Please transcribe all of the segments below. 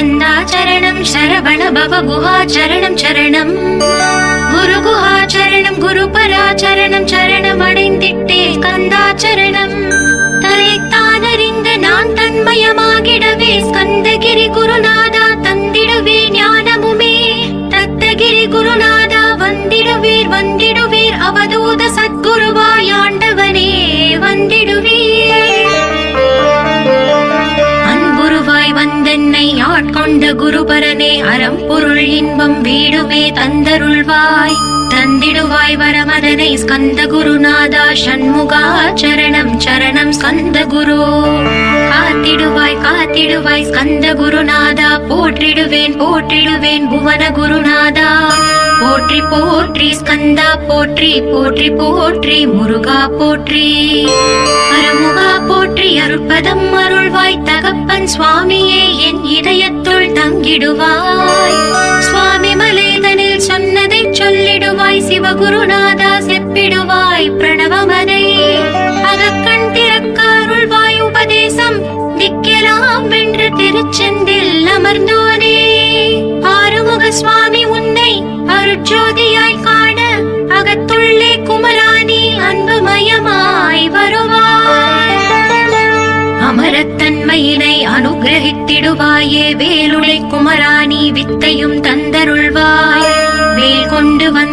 ஸ்கந்தாச்சரணம் சரவண பவ குஹாச்சரணம் சரணம் குரு குஹாச்சரணம் குரு பராச்சரணம் சரணம் ஆட்கொண்ட குருபரனே அறம் பொருள் இன்பம் வீடுமே தந்தருள்வாய். தந்திடுவாய் வரமதனை ஸ்கந்த குருநாதா சண்முகா சரணம் சரணம் ஸ்கந்த குரு காத்திடுவாய் காத்திடுவாய் ஸ்கந்த குருநாதா போற்றிடுவேன் போற்றிடுவேன் புவன குருநாதா போற்றி போற்றி ஸ்கந்தா போற்றி போற்றி போற்றி முருகா போற்றி. அருமுகா போற்றி அருட்பதம் அருள்வாய் தகப்பன் சுவாமியே என் இதயத்துள் தங்கிடுவாய். சொல்லிடுவாய் சிவகுருநாதா செப்பிடுவாய் பிரணவமனை அகக்கண் திறக்க அருள்வாய் உபதேசம் திக்கெலாம் வென்று திருச்செந்தில் அமர்ந்தோனே. ஆறுமுக சுவாமி உன்னை அருட்சோதியாய் காண அகத்துள்ளே குமராணி அன்புமயமாய் வருவாய். அமரத்தன்மையினை அனுகிரகித்திடுவாயே வேலுளை குமராணி வித்தையும் தந்தருள்வாய்.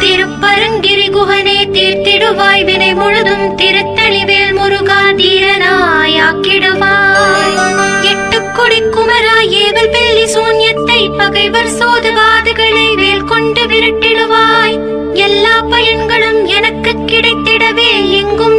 திருப்பரங்கிரி குகனே தீர்த்திடுவாய் வினை முழுதும் திருத்தணிவேல் முருகா தீரனாயாக்கிடுவாய் கொடி குமரா ஏவல் பெல்லி சூன்யத்தை பகைவர் சோதுவாதுகளை வேல் கொண்டு விரட்டிடுவாய். எல்லா பயன்களும் எனக்கு கிடைத்திடவே எங்கும்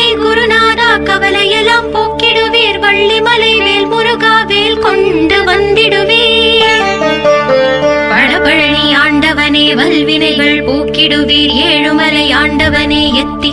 குமரமலை குருநாதா கவலையெல்லாம் போக்கிடுவீர். வள்ளிமலை வேல் முருகா வேல் கொண்டு வந்திடுவீர். பழபழனி ஆண்டவனே வல்வினைகள் போக்கிடுவீர். ஏழுமலை ஆண்டவனே எத்தி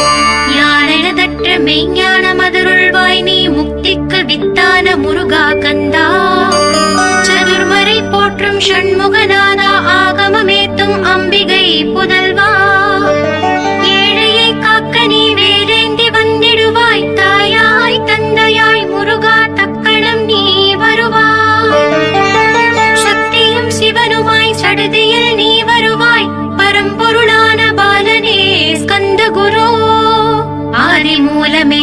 மெய்ஞான மதுருள்வாய் நீ முக்திக்கு வித்தான முருகா கந்தா. சதுர்மறை போற்றும் ஷண்முகநாதா ஆகமமேத்தும் அம்பிகை புதல்வா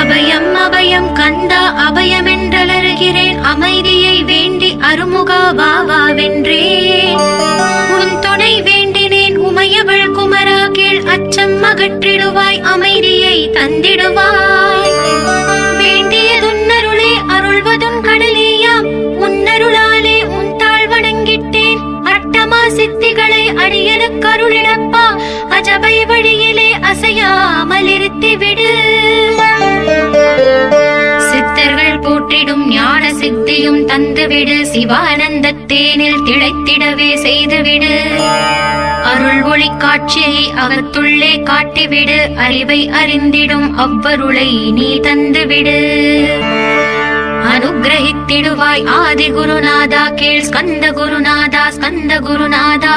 அபயம் அபயம் கந்தா அபயம் என்றலறுகிறேன் அமைதியை வேண்டி அருமுகா வா வென்றேன். உன் துணை வேண்டினேன் உமையவள் குமரா கீழ் அச்சம் அகற்றிடுவாய் அமைதியை தந்திடுவாய். வேண்டியதுன்னருளே அருள்வதும் கடலேயாம். உன்னருளாலே உன் தாழ் வணங்கிட்டேன். அட்டமா சித்திகளை அடியனுக்கு அருளிடப்பா அஜபை வழியிலே அசையாமல் இருத்தி சித்தர்கள் போற்றிடும் ஞான சித்தியும் தந்துவிடு. சிவானந்த தேனில் திளைத்திடவே செய்துவிடு. அருள் ஒளி காட்சியை அகத்துள்ளே காட்டிவிடு. அறிவை அறிந்திடும் அவ்வருளை நீ தந்துவிடு. அனுகிரகித்திடுவாய் ஆதி குருநாதா கேள் ஸ்கந்த குருநாதா ஸ்கந்த குருநாதா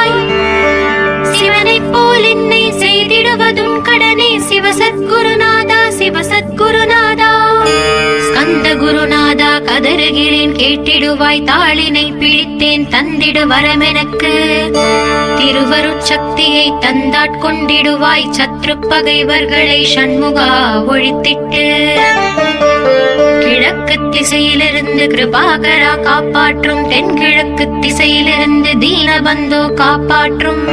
போல் என்னை செய்திடுவதும் கடனே சிவசத்குருநாதா சிவசத்குருநாதா. ஸ்கந்த குருநாதா கதறுகிறேன் கேட்டிடுவாய் தாளினை பிடித்தேன் தந்திடு வரமெனக்கு. திருவருட்சக்தியை தந்தாட்கொண்டிடுவாய் சத்ரு பகைவர்களை சண்முகா ஒழித்திட்டு. கிழக்கு திசையிலிருந்து கிருபாகரா காப்பாற்றும் தென்கிழக்கு திசையிலிருந்து தீனபந்தோ காப்பாற்றும்.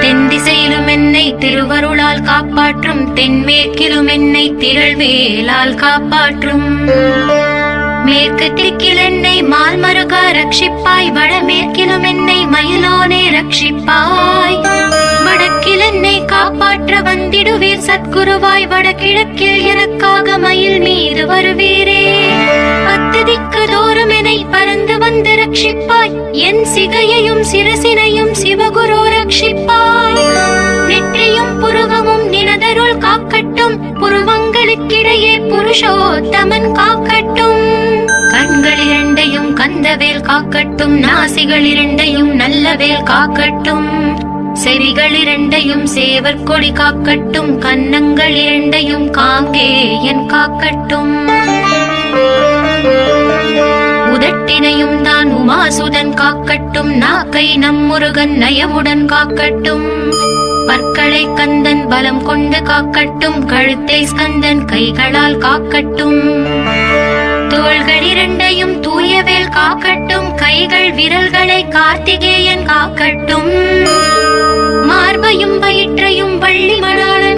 தென் திசையிலும் என்னை திருவருளால் காப்பாற்றும் தென்மேற்கிலும் என்னை திரள்வேலால் காப்பாற்றும். மேற்கு திக்கில் என்னை மால்மருகா ரட்சிப்பாய் வடமேற்கிலும் என்னை மயிலோனே ரட்சிப்பாய். வடக்கில் என்னை காப்பாற்ற வந்திடுவீர் சத்குருவாய் வடகிழக்கில் எனக்காக மயில் மீது வருவீரே. பத்து திக்கு தோறும் என்னை பறந்து வந்து ரட்சிப்பாய். என் சிகையையும் சிரசினையும் சிவகுரு ரட்சிப்பாய். நெற்றியும் புருவமும் நினதருள் காக்கட்டும். புருவங்களுக்கிடையே புருஷோத்தமன் காக்கட்டும். கண்கள் இரண்டையும் கந்தவேல் காக்கட்டும். நாசிகள் இரண்டையும் நல்லவேல் காக்கட்டும். செவிகள் இரண்டையும் சேவற்கொடி காக்கட்டும். கன்னங்கள் இரண்டையும் காங்கேயன் காக்கட்டும். உதட்டினையும் தான் உமாசுதன் காக்கட்டும். நாக்கை நம் முருகன் நயமுடன் காக்கட்டும். பற்களை கந்தன் பலம் கொண்டு காக்கட்டும். கழுத்தை ஸ்கந்தன் கைகளால் காக்கட்டும். தோள்கள் இரண்டையும் தூயவேல் காக்கட்டும். கைகள் விரல்களை கார்த்திகேயன் காக்கட்டும். மார்பையும் வயிற்றையும் வள்ளி மணாளன்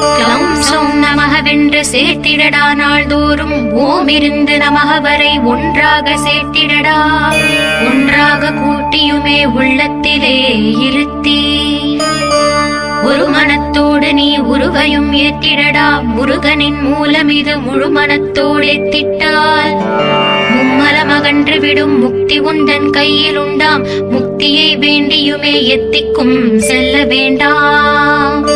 க்ளௌம் சௌம் நமகவென்று சேர்த்திடடா நாள்தோறும். ஓம் இருந்து நமக வரை ஒன்றாக சேர்த்திடடா. ஒன்றாக கூட்டியுமே உள்ளத்திலே இருத்தி. ஒரு மனத்தோடு நீ உருவையும் ஏற்றிடடா. முருகனின் மூலம் இது முழு மனத்தோடு ஏத்திட்டால் மும்மல மகன்று விடும் முக்தி உந்தன் கையில் உண்டாம். முக்தியை வேண்டியுமே எத்திக்கும். செல்ல வேண்டாம்.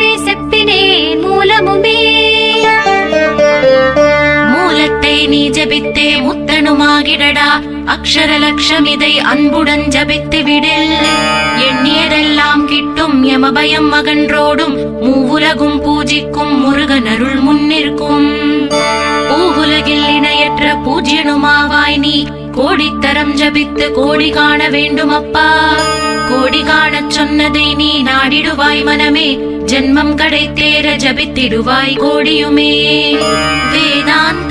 ஜபித்தே முத்தனுமாகிடடா. அக்ஷர லட்சம் இதை அன்புடன் ஜபித்து விடில். எண்ணியதெல்லாம் கிட்டும் யமபயம் மகன்றோடும் மூவுலகும் பூஜிக்கும் முருகன் அருள் முன்னிற்கும். பூவுலகில் இணையற்ற பூஜ்யனுமாவாய் நீ கோடித்தரம் ஜபித்து கோடி காண வேண்டும் அப்பா கோடி காணச் சொன்னதை நீ நாடிடுவாய் மனமே ஜென்மம் கடை தேர ஜபித்திடுவாய் கோடியுமே. வேதாந்த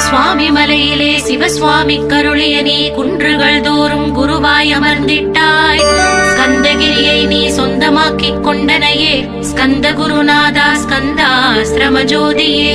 சுவாமி மலையிலே சிவசுவாமி கருளிய நீ குன்றுகள் தோறும் குருவாய் அமர்ந்திட்டாய். ஸ்கந்தகிரியை நீ சொந்தமாக்கிக் கொண்டனையே ஸ்கந்த குருநாதா ஸ்கந்தா ஸ்ரமஜோதியே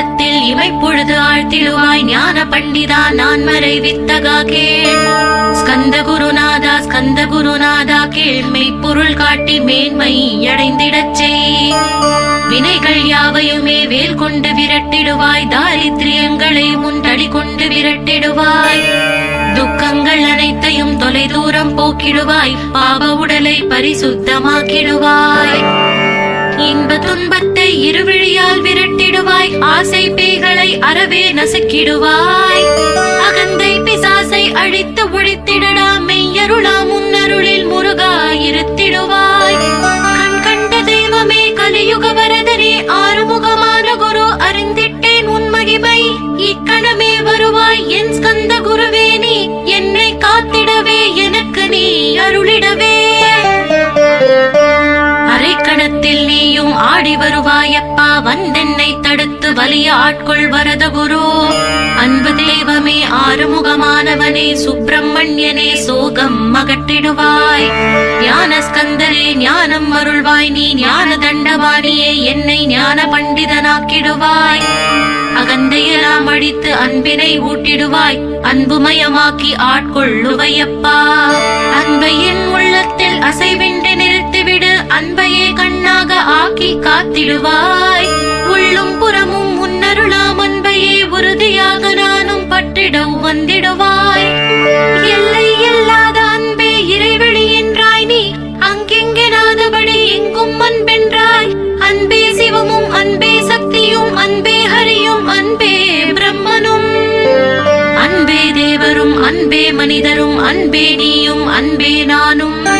நின்னுருவாகையினார் இமைப்பொழுது ஆழ்த்திடுவாய் ஞான பண்டிதா நான் மறை வித்தகா கேள். ஸ்கந்த குருநாதா ஸ்கந்த குருநாதா கேள். மெய்ப்பொருள் காட்டி மேன்மை அடைந்திடச் செய். வினைகள் யாவையுமே வேல் கொண்டு விரட்டிடுவாய். தாரித்ரியங்களை உன் தடி கொண்டு விரட்டிடுவாய். துக்கங்கள் அனைத்தையும் தொலை தூரம் போக்கிடுவாய். பாவ உடலை பரிசுத்தமாக்கிடுவாய். இன்ப துன்பத்தை இருவிழியால் விரட்டிடுவாய். ஆசை பேய்களை அறவே நசுக்கிடுவாய். அகந்தை பிசாசை அழித்து ஒழித்திடடா. மெய்யருளா முன்னருளில் முருகா இருத்திடுவாய். கண் கண்ட தெய்வமே கலியுக வலிய ஆட்கொள் வரத குரு. அன்பு தெய்வமே ஆறுமுகமானவனே சுப்பிரமணியனே சோகம் மகட்டிடுவாய் ஞான ஸ்கந்தரே ஞானம் அருள்வாய். நீ ஞான தண்டவாணியே என்னை ஞான பண்டிதனாக்கிடுவாய். அகந்தையெல்லாம் அடித்து அன்பினை ஊட்டிடுவாய். அன்புமயமாக்கி ஆட்கொள்ளுவையப்பா அன்பையின் உள்ளத்தில் அசைவின்றி நிறுத்திவிடு. அன்பையே கண்ணாக ஆக்கி காத்திடுவாய். உறுதியாக நானும் பட்டிடம் வந்திடுவாய். எல்லை இல்லாத அன்பே இறைவெளி என்றாய் நீ. அங்கெங்கே நாதபடி எங்கும் அன்பென்றாய். அன்பே சிவமும் அன்பே சக்தியும் அன்பே ஹரியும் அன்பே பிரம்மனும். அன்பே தேவரும் அன்பே மனிதரும் அன்பே நீயும் அன்பே நானும்.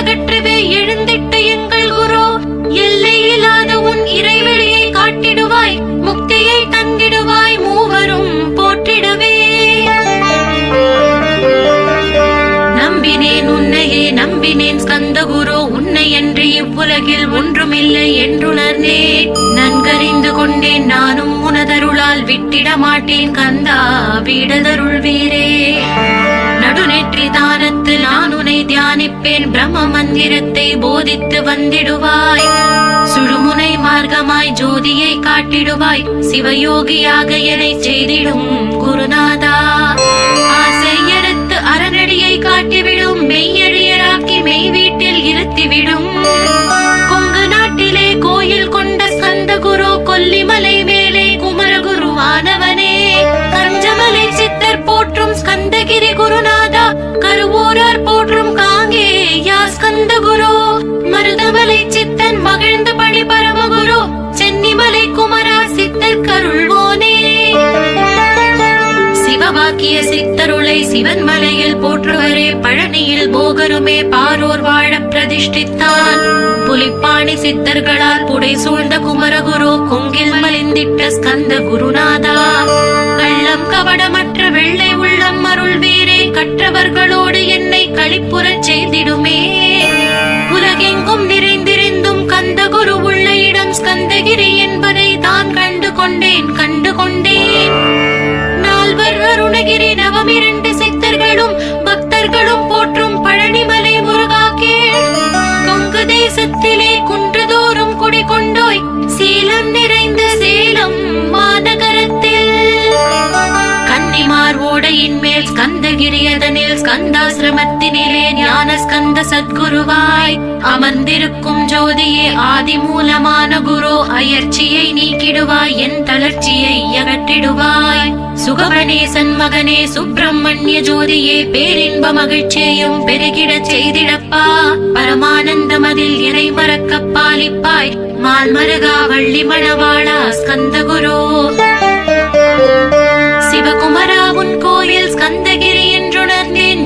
அகற்றவே எழுந்திட்ட எங்கள் குரு எல்லை இல்லாத உன் இறைவெளியை காட்டிடுவாய் முக்தியை தந்திடுவாய் மூவரும் போற்றிடவே. நம்பினேன் உன்னையே நம்பினேன் ஸ்கந்த குரு உன்னை என்று இவ்வுலகில் ஒன்றுமில்லை என்றுணர்ந்தேன். நன்கறிந்து கொண்டேன் நானும் உனதருளால் விட்டிட மாட்டேன் கந்தா விடதருள் வீரே. நடுநெற்றி தானத் தியானிப்பேன் பிரம்ம மந்திரத்தை போதித்து வந்திடுவாய் சுழுமுனை மார்க்கமாய் ஜோதியை காட்டிடுவாய் சிவயோகியாக என்னை செய்திடும் குருநாதா ஆசையடுத்து அறநடியை காட்டிவிடும் மெய்யடியராக்கி மெய் வீட்டில் இருத்திவிடும் கொங்கு நாட்டிலே கோயில் கொண்ட ஸ்கந்த குரு கொல்லிமலை மேலே குமரகுருவானவனே கஞ்சமலை சித்தர் போற்றும் ஸ்கந்தகிரி குருநாத. சிறந்த குரு. மருதமலை சித்தன் மகிழ்ந்த பணி பரமகுரு சென்னிமலை குமரா சித்தர் கருள்வோனே. சிவவாக்கிய சித்தருளை சிவன் மலையில் போற்றுவரே. பழனியில் போகருமே பாரோர் வாழ பிரதிஷ்டித்தான். புலிப்பாணி சித்தர்களால் புடை சூழ்ந்த குமரகுரு கொங்கில் மலிந்திட்ட ஸ்கந்த குருநாதா. கள்ளம் கவடமற்ற வெள்ளை உள்ளம் அருள் வீரே கற்றவர்களோடு என்னை களிப்புறச் செய்திடுமே. நான் ஸ்கந்தகிரி என்பதை தான் கண்டு கொண்டேன் கண்டு கொண்டேன் நால்வர் அருணகிரி நவமிரண்டு சித்தர்களும் பக்தர்களும் போற்றும் பழனிமலை கந்தாசிரமத்தினிலே ஞான ஸ்கந்த சத்குருவாய் அமர்ந்திருக்கும் ஜோதியே ஆதி மூலமான குரு அயர்ச்சியை நீக்கிடுவாய் என் தளர்ச்சியை அகற்றிடுவாய். சுகவனே சன்மகனே சுப்பிரமணிய ஜோதியே பேரின்ப மகிழ்ச்சியையும் பெருகிடச் செய்திடப்பா. பரமானந்தம் அதில் இறை மறக்க பாலிப்பாய். மால்மருகா வள்ளி மணவாளா ஸ்கந்த குரு. சிவகுமரா உன் கோயில் ஸ்கந்தகிரி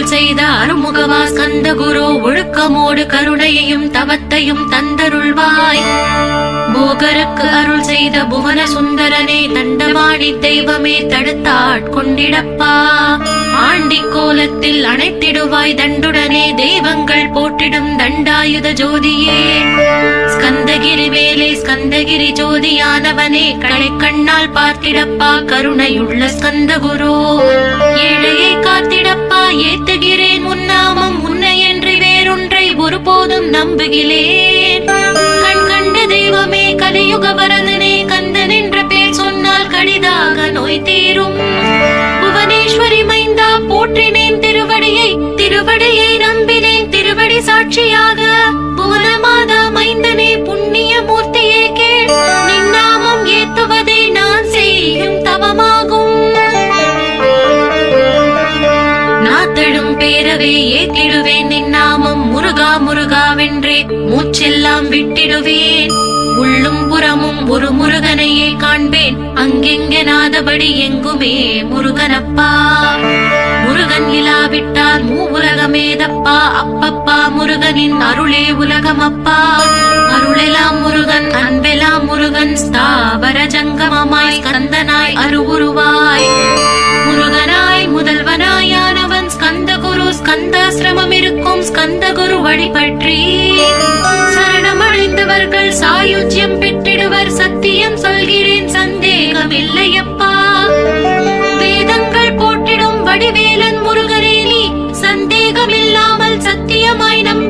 அருள் செய்த அருமுகவா ஸ்கந்த குரு ஒழுக்கமோடு கருணையையும் தவத்தையும் தந்தருள்வாய். போகருக்கு அருள் செய்த புவன சுந்தரனே தண்டமாடி தெய்வமே தடுத்தாட்கொண்டிடப்பா ஆண்டி கோலத்தில் அணைத்திடுவாய் தண்டுடனே தெய்வங்கள் போட்டிடும் தண்டாயுத ஜோதியே. ஸ்கந்தகிரிவே ஸ்கந்தகிரி ஜோதியானவனே களை கண்ணால் பார்த்திடப்பா கருணையுள்ள ஸ்கந்த குரு ஏழையை காத்திடப்பா ஏத்துகிறேன் உன்னாமம் உன்னை என்று வேறொன்றை ஒருபோதும் நம்புகிறேன். கண் கண்ட தெய்வமே கலியுக வரதனே கந்தன் என்ற பேர் சொன்னால் கடிதாக நோய் தீரும். புவனேஸ்வரி மைந்தா போற்றினேன் திருவடியை திருவடியை நம்பினேன் திருவடி சாட்சியாக புவனமாதா இரவே ஏத்திடுவேன் என் நாமம். முருகா முருகாவென்றே மூச்செல்லாம் விட்டிடுவேன். உள்ளும் புறமும் ஒரு முருகனையே காண்பேன். அங்கெங்கனாதபடி எங்குமே முருகனப்பா. முருகன் இலாவிட்டால் மூ உலகமேதப்பா. அப்பப்பா முருகனின் அருளே உலகமப்பா. அருளெலாம் முருகன் அன்பெலாம் முருகன் ஸ்தாவர ஜங்கமமாய் கந்தனாய் அருவுருவாய். முருகனாய் முதல்வனாயானவன் ஸ்கந்தாசிரமம் இருக்கும் ஸ்கந்த குரு வழி பற்றி சரணம் சரணமடைந்தவர்கள் சாயுஜ்யம் பெற்றிடுவர். சத்தியம் சொல்கிறேன் சந்தேகம் இல்லையப்பா வேதங்கள் போட்டிடும் வடிவேலன் முருகரேலி சந்தேகம் இல்லாமல் சத்தியமாய் நம்பிடுவாய்